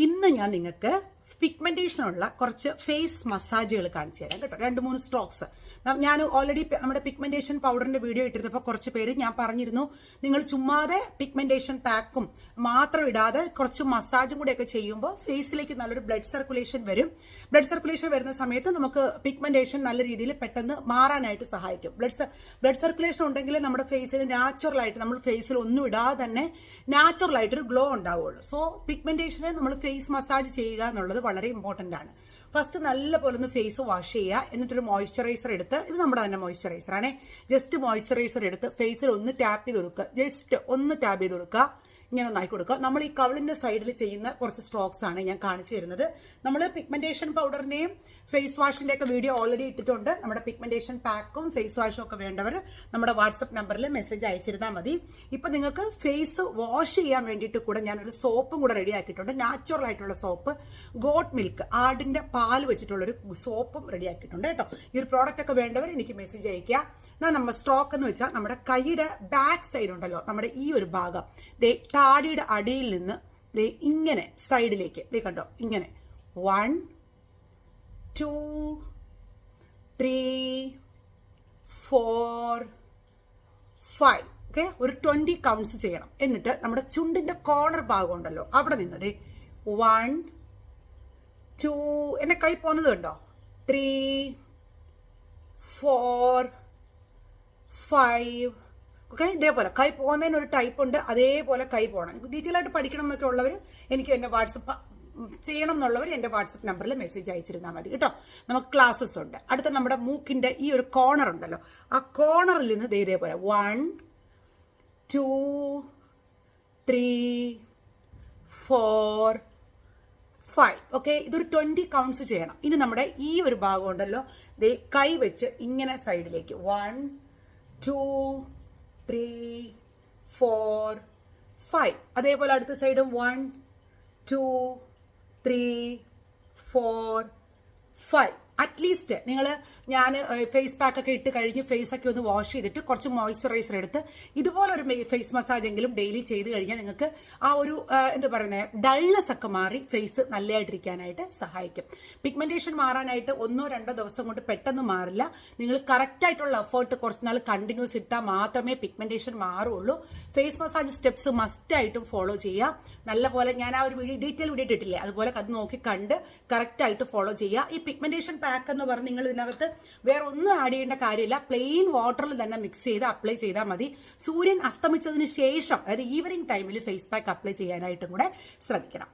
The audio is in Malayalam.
ഇന്ന് ഞാൻ നിങ്ങൾക്ക് പിഗ്മെന്റേഷൻ ഉള്ള കുറച്ച് ഫേസ് മസാജുകൾ കാണിച്ചു തരാം കേട്ടോ. രണ്ട് മൂന്ന് സ്ട്രോക്സ്. ഞാൻ ഓൾറെഡി നമ്മുടെ പിഗ്മെന്റേഷൻ പൗഡറിന്റെ വീഡിയോ ഇട്ടിരുന്നപ്പോൾ കുറച്ച് പേര് ഞാൻ പറഞ്ഞിരുന്നു നിങ്ങൾ ചുമ്മാതെ പിഗ്മെന്റേഷൻ പാക്കും മാത്രം ഇടാതെ കുറച്ച് മസാജും കൂടെയൊക്കെ ചെയ്യുമ്പോൾ ഫേസിലേക്ക് നല്ലൊരു ബ്ലഡ് സർക്കുലേഷൻ വരും. ബ്ലഡ് സർക്കുലേഷൻ വരുന്ന സമയത്ത് നമുക്ക് പിഗ്മെന്റേഷൻ നല്ല രീതിയിൽ പെട്ടെന്ന് മാറാനായിട്ട് സഹായിക്കും. ബ്ലഡ് ബ്ലഡ് സർക്കുലേഷൻ ഉണ്ടെങ്കിൽ നമ്മുടെ ഫേസിൽ നാച്ചുറൽ ആയിട്ട് നമ്മൾ ഫേസിൽ ഒന്നും ഇടാതെ തന്നെ നാച്ചുറൽ ആയിട്ടൊരു ഗ്ലോ ഉണ്ടാവുള്ളൂ സോ പിഗ്മെന്റേഷനെ നമ്മൾ ഫേസ് മസാജ് ചെയ്യുക എന്നുള്ളത് വളരെ ഇമ്പോർട്ടന്റ് ആണ്. ഫസ്റ്റ് നല്ല പോലെ ഒന്ന് ഫേസ് വാഷ് ചെയ്യുക എന്നിട്ടൊരു മോയ്സ്ചറൈസർ എടുത്ത് ഇത് നമ്മുടെ തന്നെ മോയ്സ്ചറൈസർ ആണേ. ജസ്റ്റ് മോയ്സ്ചറൈസർ എടുത്ത് ഫേസിൽ ഒന്ന് ടാപ്പ് ചെയ്ത് കൊടുക്കുക. ജസ്റ്റ് ഒന്ന് ടാപ്പ് ചെയ്ത് കൊടുക്കുക. ഇങ്ങനെ ഒന്നായി കൊടുക്കുക. നമ്മൾ ഈ കവിളിന്റെ സൈഡിൽ ചെയ്യുന്ന കുറച്ച് സ്ട്രോക്സ് ആണ് ഞാൻ കാണിച്ചു തരുന്നത്. നമ്മൾ പിഗ്മെന്റേഷൻ പൗഡറിന്റെയും ഫേസ് വാഷിന്റെ ഒക്കെ വീഡിയോ ഓൾറെഡി ഇട്ടിട്ടുണ്ട്. നമ്മുടെ പിഗ്മെന്റേഷൻ പാക്കും ഫേസ് വാഷും ഒക്കെ വേണ്ടവർ നമ്മുടെ വാട്സപ്പ് നമ്പറിൽ മെസ്സേജ് അയച്ചിരുന്നാൽ മതി. ഇപ്പൊ നിങ്ങൾക്ക് ഫേസ് വാഷ് ചെയ്യാൻ വേണ്ടിയിട്ട് കൂടെ ഞാൻ ഒരു സോപ്പും കൂടെ റെഡി ആക്കിയിട്ടുണ്ട്. നാച്ചുറൽ ആയിട്ടുള്ള സോപ്പ് ഗോട്ട് മിൽക്ക് ആടിന്റെ പാൽ വെച്ചിട്ടുള്ള ഒരു സോപ്പും റെഡി ആക്കിയിട്ടുണ്ട് കേട്ടോ. ഈ ഒരു പ്രോഡക്റ്റ് ഒക്കെ വേണ്ടവർ എനിക്ക് മെസ്സേജ് അയക്കുക എന്നാൽ നമ്മൾ സ്ട്രോക്ക് എന്ന് വെച്ചാൽ നമ്മുടെ കൈയുടെ ബാക്ക് സൈഡ് ഉണ്ടല്ലോ നമ്മുടെ ഈ ഒരു ഭാഗം. താടിയുടെ അടിയിൽ നിന്ന് ദേ ഇങ്ങനെ സൈഡിലേക്ക് ദേ കണ്ടോ ഇങ്ങനെ. One two three four five okay ഒരു ട്വന്റി കൗണ്ട്സ് ചെയ്യണം. എന്നിട്ട് നമ്മുടെ ചുണ്ടിന്റെ കോർണർ ഭാഗം ഉണ്ടല്ലോ അവിടെ നിന്ന് ദേ വൺ ടു എന്നെ കൈ പോകുന്നത് കണ്ടോ? ത്രീ ഫോർ ഫൈവ് ഓക്കെ ഇതേപോലെ. കൈ പോകുന്നതിന് ഒരു ടൈപ്പ് ഉണ്ട്. അതേപോലെ കൈ പോകണം ഡീറ്റെയിൽ ആയിട്ട് പഠിക്കണം എന്നൊക്കെ ഉള്ളവർ എനിക്ക് എന്നെ വാട്സപ്പ് ചെയ്യണം എന്നുള്ളവർ എന്റെ വാട്സപ്പ് നമ്പറിൽ മെസ്സേജ് അയച്ചിരുന്നാൽ മതി. കേട്ടോ? നമുക്ക് ക്ലാസ്സസ് ഉണ്ട്. അടുത്ത നമ്മുടെ മൂക്കിന്റെ ഈ ഒരു കോർണർ ഉണ്ടല്ലോ. ആ കോർണറിൽ നിന്ന് ഇതേപോലെ. One two three four five okay ഇതൊരു ട്വന്റി കൗണ്ട്സ് ചെയ്യണം. ഇനി നമ്മുടെ ഈ ഒരു ഭാഗം ഉണ്ടല്ലോ. ദേ കൈ വെച്ച് ഇങ്ങനെ സൈഡിലേക്ക് one two three four five അതേപോലെ അടുത്ത സൈഡും one two three four five at least നിങ്ങൾ ഞാൻ ഫേസ് പാക്ക് ഒക്കെ ഇട്ട് കഴിഞ്ഞ് ഫേസ് ഒക്കെ ഒന്ന് വാഷ് ചെയ്തിട്ട് കുറച്ച് മോയ്സ്ചറൈസർ എടുത്ത് ഇതുപോലെ ഒരു ഫേസ് മസാജ് എങ്കിലും ഡെയിലി ചെയ്ത് കഴിഞ്ഞാൽ നിങ്ങൾക്ക് ആ ഒരു എന്താ പറയുന്നത് ഡൾനെസ് ഒക്കെ മാറി ഫേസ് നല്ലതായിട്ടിരിക്കാനായിട്ട് സഹായിക്കും. പിഗ്മെന്റേഷൻ മാറാനായിട്ട് ഒന്നോ രണ്ടോ ദിവസം കൊണ്ട് പെട്ടെന്ന് മാറില്ല. നിങ്ങൾ കറക്റ്റ് ആയിട്ടുള്ള എഫേർട്ട് കുറച്ച് നാൾ കണ്ടിന്യൂസ് ഇട്ടാൽ മാത്രമേ പിഗ്മെന്റേഷൻ മാറുള്ളൂ. ഫേസ് മസാജ് സ്റ്റെപ്സ് മസ്റ്റ് ആയിട്ടും ഫോളോ ചെയ്യുക നല്ല പോലെ ഞാൻ ആ ഒരു വീഡിയോ ഡീറ്റെയിൽ വീഡിയോ ഇട്ടിട്ടില്ലേ? അതുപോലെ അത് നോക്കി കണ്ട് കറക്റ്റ് ആയിട്ട് ഫോളോ ചെയ്യുക ഈ പിഗ്മെന്റേഷൻ പാക്ക് എന്ന് പറഞ്ഞ് നിങ്ങൾ ഇതിനകത്ത് വേറെ ഒന്നും ആഡ് ചെയ്യേണ്ട കാര്യമില്ല. പ്ലെയിൻ വാട്ടറിൽ തന്നെ മിക്സ് ചെയ്ത് അപ്ലൈ ചെയ്താൽ മതി. സൂര്യൻ അസ്തമിച്ചതിന് ശേഷം അതായത് ഈവനിങ് ടൈമിൽ ഫേസ് പാക്ക് അപ്ലൈ ചെയ്യാനായിട്ടും കൂടെ ശ്രമിക്കണം.